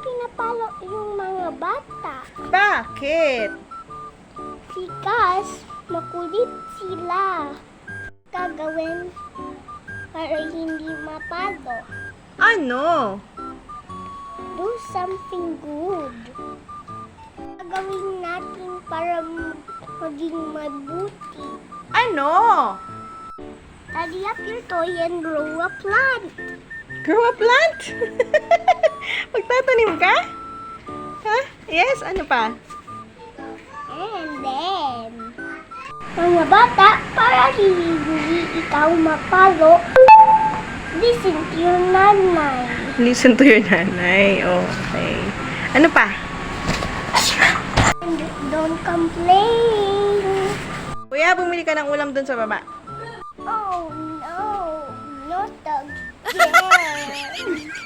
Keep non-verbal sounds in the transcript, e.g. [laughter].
pinapalo yung mga bata. Bakit? Because makulit sila. Gagawin para hindi mapalo. Ano? Do something good. Gagawin natin para maging mabuti. Ano? Tidy up your toy and grow a plant. Grow a plant? [laughs] Magtatanim ka? Ha? Yes, ano pa? And then, mga bata, para hindi ikaw mapalo, listen to your nanay. Listen to your nanay. Okay. Ano pa? And don't complain. Kuya, bumili ka ng ulam dun sa baba. Oh no, not again. [laughs]